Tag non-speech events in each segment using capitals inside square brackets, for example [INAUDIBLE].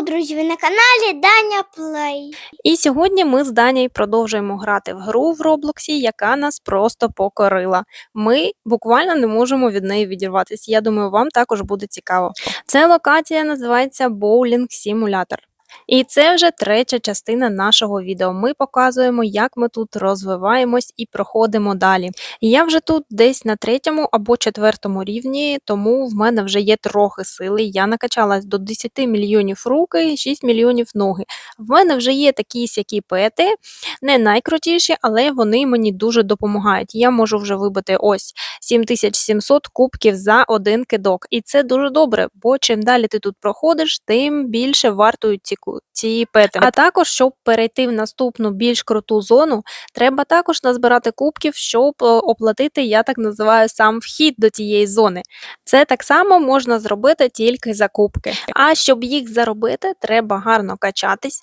Hello, друзі! На каналі Даня Плей. І сьогодні ми з Данією продовжуємо грати в гру в Роблоксі, яка нас просто покорила. Ми буквально не можемо від неї відірватися. Я думаю, вам також буде цікаво. Ця локація називається Боулінг Симулятор. І це вже третя частина нашого відео. Ми показуємо, як ми тут розвиваємось і проходимо далі. Я вже тут десь на третьому або четвертому рівні, тому в мене вже є трохи сили. Я накачалась до 10 мільйонів руки, 6 мільйонів ноги. В мене вже є такі сякі пети, не найкрутіші, але вони мені дуже допомагають. Я можу вже вибити ось 7700 кубків за один кидок. І це дуже добре, бо чим далі ти тут проходиш, тим більше вартують ці, ку- цієї пети. А також, щоб перейти в наступну більш круту зону, треба також назбирати кубків, щоб е, оплатити, я так називаю, сам вхід до цієї зони. Це так само можна зробити тільки за кубки. А щоб їх заробити, треба гарно качатись.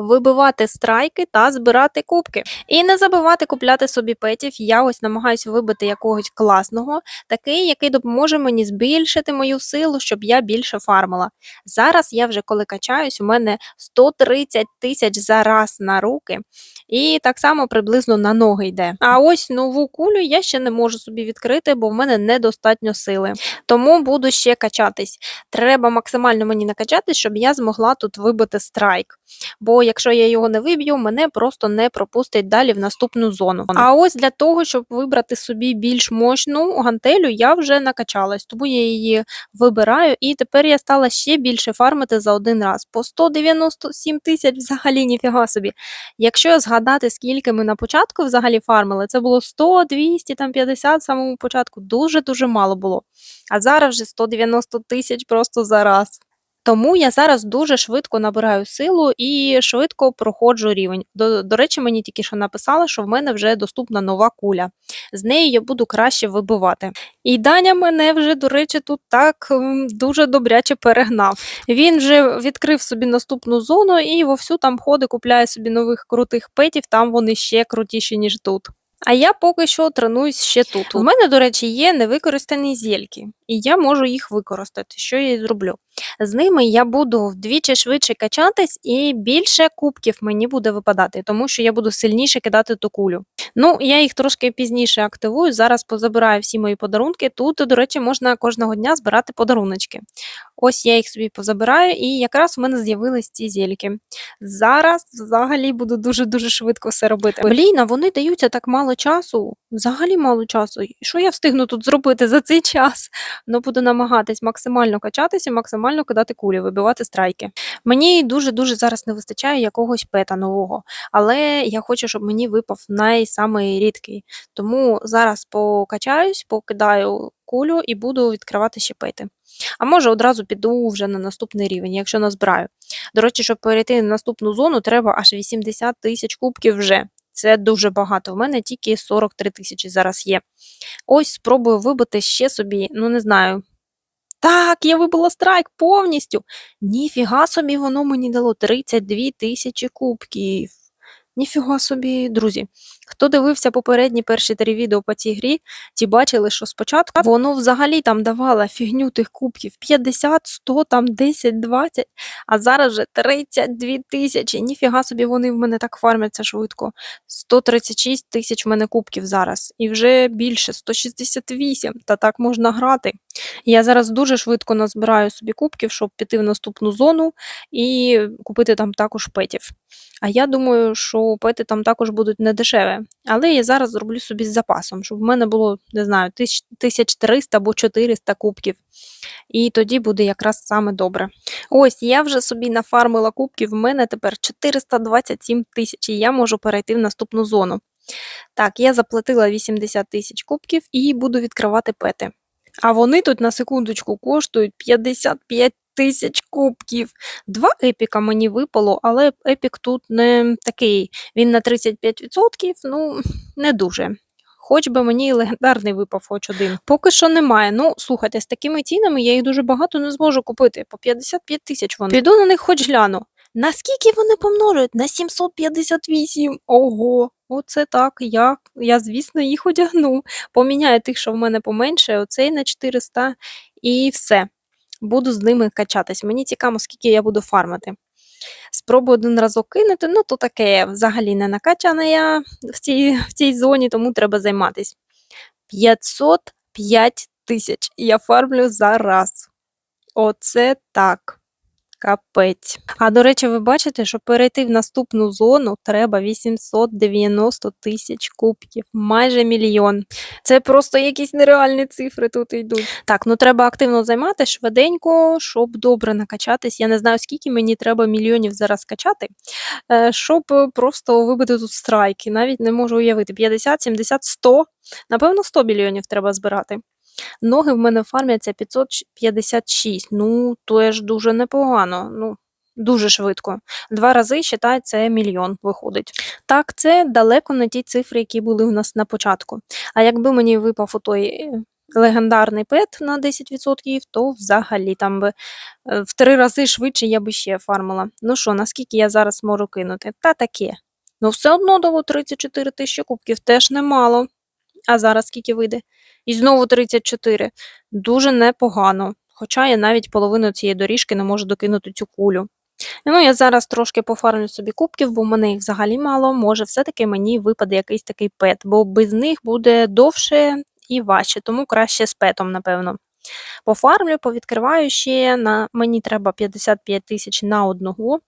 Вибивати страйки та збирати кубки. І не забувати купляти собі петів. Я ось намагаюся вибити якогось класного, такий, який допоможе мені збільшити мою силу, щоб я більше фармила. Зараз я вже коли качаюсь, у мене 130 тисяч за раз на руки, і так само приблизно на ноги йде. А ось нову кулю я ще не можу собі відкрити, бо в мене недостатньо сили. Тому буду ще качатись. Треба максимально мені накачатись, щоб я змогла тут вибити страйк. Бо якщо я його не виб'ю, мене просто не пропустить далі в наступну зону. А ось для того, щоб вибрати собі більш мощну гантелю, я вже накачалась, тому я її вибираю, і тепер я стала ще більше фармити за один раз. По 197 тисяч взагалі ніфіга собі. Якщо згадати, скільки ми на початку взагалі фармили, це було 100, 200, там 50 в самому початку, дуже-дуже мало було. А зараз вже 190 тисяч просто за раз. Тому я зараз дуже швидко набираю силу і швидко проходжу рівень. До, до речі, мені тільки що написали, що в мене вже доступна нова куля. З нею я буду краще вибивати. І Даня мене вже, до речі, тут так дуже добряче перегнав. Він вже відкрив собі наступну зону і вовсю там ходить, купляє собі нових крутих петів, там вони ще крутіші, ніж тут. А я поки що тренуюсь ще тут. У мене, до речі, є невикористані зельки, і я можу їх використати. Що я і зроблю? З ними я буду вдвічі швидше качатись, і більше кубків мені буде випадати, тому що я буду сильніше кидати ту кулю. Ну, я їх трошки пізніше активую. Зараз позабираю всі мої подарунки. Тут, до речі, можна кожного дня збирати подаруночки. Ось я їх собі позабираю, і якраз у мене з'явились ці зельки. Зараз взагалі буду дуже-дуже швидко все робити. Блін, вони даються так мало часу. Взагалі мало часу. Що я встигну тут зробити за цей час? Ну, буду намагатись максимально качатися, максимально кидати кулі, вибивати страйки. Мені дуже-дуже зараз не вистачає якогось пета нового, але я хочу, щоб мені випав найсамий рідкий. Тому зараз покачаюсь, покидаю кулю і буду відкривати ще пети. А може одразу піду вже на наступний рівень, якщо назбираю. До речі, щоб перейти на наступну зону, треба аж 80 тисяч кубків вже. Це дуже багато. У мене тільки 43 тисячі зараз є. Ось спробую вибити ще собі, ну не знаю. Так, я вибила страйк повністю. Ніфіга собі, воно мені дало 32 тисячі кубків. Ніфіга собі, друзі. Хто дивився попередні перші три відео по цій грі, ті бачили, що спочатку воно взагалі там давало фігню тих кубків 50, 100, там 10, 20, а зараз вже 32 тисячі. Ніфіга собі вони в мене так фармяться швидко. 136 тисяч в мене кубків зараз. І вже більше 168. Та так можна грати. Я зараз дуже швидко назбираю собі кубків, щоб піти в наступну зону і купити там також петів. А я думаю, що пети там також будуть не Але я зараз зроблю собі з запасом, щоб в мене було, не знаю, 1300 або 400 кубків. І тоді буде якраз саме добре. Ось я вже собі нафармила кубків, в мене тепер 427 тисяч, і я можу перейти в наступну зону. Так, я заплатила 80 тисяч кубків і буду відкривати пети. А вони тут на секундочку коштують 55 тисяч кубків. Два епіка мені випало, але епік тут не такий. Він на 35%, ну, не дуже. Хоч би мені і легендарний випав хоч один. Поки що немає. Ну, слухайте, з такими цінами я їх дуже багато не зможу купити. По 55 тисяч вони. Піду на них хоч гляну. Наскільки вони помножують? На 758. Ого, оце так. Я, я звісно, їх одягну. Поміняю тих, що в мене поменше, оцей на 400 і все. Буду з ними качатись. Мені цікаво, скільки я буду фармити. Спробую один разок кинути, ну то таке взагалі не накачана я в цій, в цій зоні, тому треба займатись. 505 тисяч я фармлю за раз. Оце так. Капець. А до речі, ви бачите, що перейти в наступну зону треба 890 тисяч кубків, майже мільйон. Це просто якісь нереальні цифри тут йдуть. Так, ну треба активно займатися швиденько, щоб добре накачатись. Я не знаю, скільки мені треба мільйонів зараз качати, е, щоб просто вибити тут страйки. Навіть не можу уявити. 50, 70, 100. Напевно, 100 мільйонів треба збирати. Ноги в мене фармляться 556. Ну, то ж дуже непогано. Ну, дуже швидко. Два рази, считай, це мільйон виходить. Так, це далеко не ті цифри, які були у нас на початку. А якби мені випав отой е, легендарний пет на 10%, то взагалі там би е, в три рази швидше я би ще фармила. Ну що, наскільки я зараз можу кинути? Та таке. Ну, все одно дало 34 тисячі кубків, теж немало. А зараз скільки вийде? І знову 34. Дуже непогано. Хоча я навіть половину цієї доріжки не можу докинути цю кулю. Ну, я зараз трошки пофармлю собі кубків, бо в мене їх взагалі мало. Може, все-таки мені випаде якийсь такий пет, бо без них буде довше і важче, тому краще з петом, напевно. Пофармлю, повідкриваю ще. На... Мені треба 55 тисяч на одного.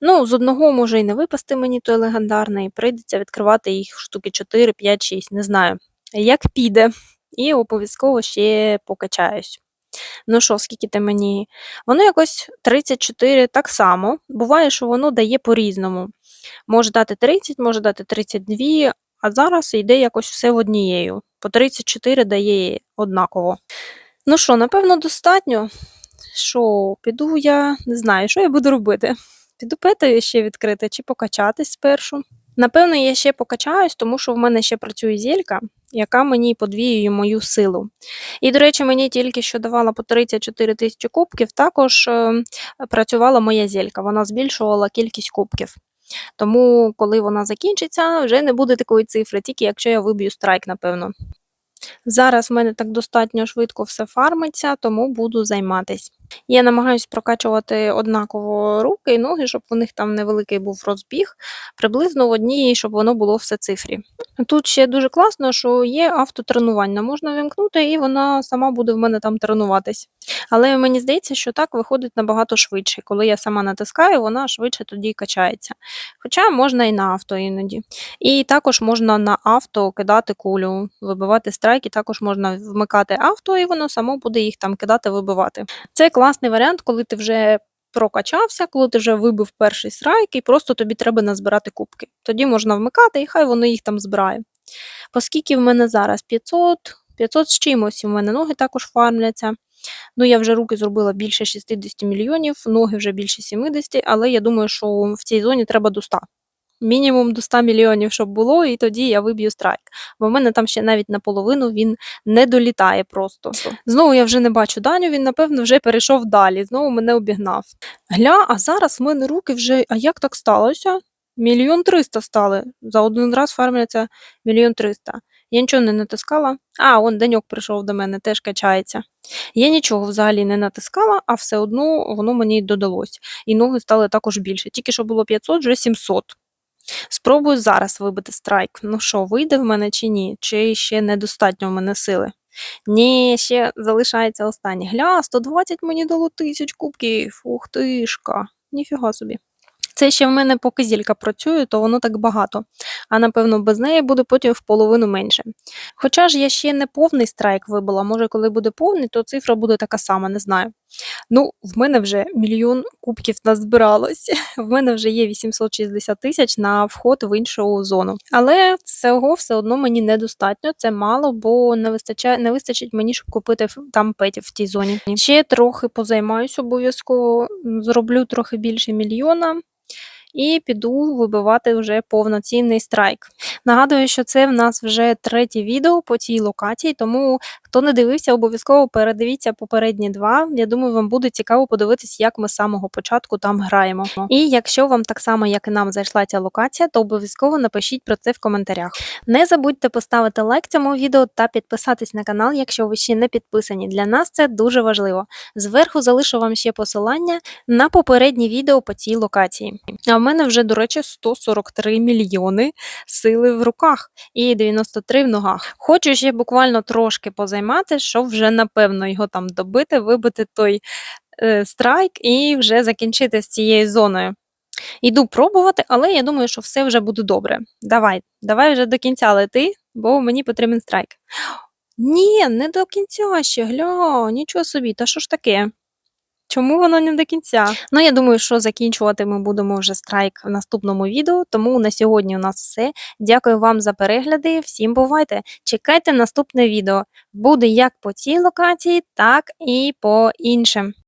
Ну, з одного може і не випасти мені той легендарний, прийдеться відкривати їх штуки 4, 5, 6, не знаю. Як піде. І обов'язково ще покачаюсь. Ну що, скільки ти мені? Воно якось 34 так само. Буває, що воно дає по-різному. Може дати 30, може дати 32, а зараз йде якось все в однією. По 34 дає однаково. Ну що, напевно, достатньо. Що, піду я не знаю, що я буду робити. Піду петою ще відкрити чи покачатись спершу. Напевно, я ще покачаюсь, тому що в мене ще працює зелька, яка мені подвіює мою силу. І, до речі, мені тільки що давала по 34 тисячі кубків, також е, працювала моя зелька, вона збільшувала кількість кубків. Тому, коли вона закінчиться, вже не буде такої цифри, тільки якщо я виб'ю страйк, напевно. Зараз в мене так достатньо швидко все фармиться, тому буду займатись. Я намагаюсь прокачувати однаково руки і ноги, щоб у них там невеликий був розбіг, приблизно в одній, щоб воно було все цифрі. Тут ще дуже класно, що є автотренування. Можна вимкнути, і вона сама буде в мене там тренуватись. Але мені здається, що так виходить набагато швидше. Коли я сама натискаю, вона швидше тоді качається. Хоча можна і на авто іноді. І також можна на авто кидати кулю, вибивати страйки, також можна вмикати авто, і воно само буде їх там кидати, вибивати. Це класний варіант, коли ти вже прокачався, коли ти вже вибив перший страйк, і просто тобі треба назбирати кубки. Тоді можна вмикати, і хай воно їх там збирає. Оскільки в мене зараз 500, 500 з чимось, в мене ноги також фармляться. Ну, я вже руки зробила більше 60 мільйонів, ноги вже більше 70, але я думаю, що в цій зоні треба до 100. Мінімум до 100 мільйонів, щоб було, і тоді я виб'ю страйк. Бо в мене там ще навіть наполовину він не долітає просто. Знову я вже не бачу Даню, він, напевно, вже перейшов далі, знову мене обігнав. Гля, а зараз в мене руки вже. А як так сталося? Мільйон триста стали. За один раз фармляться мільйон триста. Я нічого не натискала. А, он Даньок прийшов до мене, теж качається. Я нічого взагалі не натискала, а все одно воно мені додалось. І ноги стали також більше. Тільки що було 500, вже 700. Спробую зараз вибити страйк. Ну що, вийде в мене чи ні? Чи ще недостатньо в мене сили? Ні, ще залишається останнє. Гля, 120 мені дало тисяч кубків. Ух тишка. Ніфіга собі. Це ще в мене поки зілька працює, то воно так багато. А напевно, без неї буде потім в половину менше. Хоча ж я ще не повний страйк вибила, може, коли буде повний, то цифра буде така сама, не знаю. Ну, в мене вже мільйон кубків назбиралось. [LAUGHS] В мене вже є 860 тисяч на вход в іншу зону. Але цього все одно мені недостатньо, це мало, бо не вистачає, не вистачить мені, щоб купити там петів в тій зоні. Ще трохи позаймаюсь обов'язково, зроблю трохи більше мільйона. І піду вибивати вже повноцінний страйк. Нагадую, що це в нас вже третє відео по цій локації, тому хто не дивився, обов'язково передивіться попередні два. Я думаю, вам буде цікаво подивитись, як ми з самого початку там граємо. І якщо вам так само, як і нам, зайшла ця локація, то обов'язково напишіть про це в коментарях. Не забудьте поставити лайк цьому відео та підписатись на канал, якщо ви ще не підписані. Для нас це дуже важливо. Зверху залишу вам ще посилання на попереднє відео по цій локації. А в мене вже, до речі, 143 мільйони сили в руках і 93 в ногах. Хочу ще буквально трошки позаймати, щоб вже напевно його там добити, вибити той е, страйк і вже закінчити з цією зоною. Іду пробувати, але я думаю, що все вже буде добре. Давай, давай вже до кінця лети, бо мені потрібен страйк. Ні, не до кінця ще, гля, нічого собі, та що ж таке? Чому воно не до кінця? Ну, я думаю, що закінчувати ми будемо вже страйк в наступному відео. Тому на сьогодні у нас все. Дякую вам за перегляди. Всім бувайте! Чекайте наступне відео. Буде як по цій локації, так і по іншим.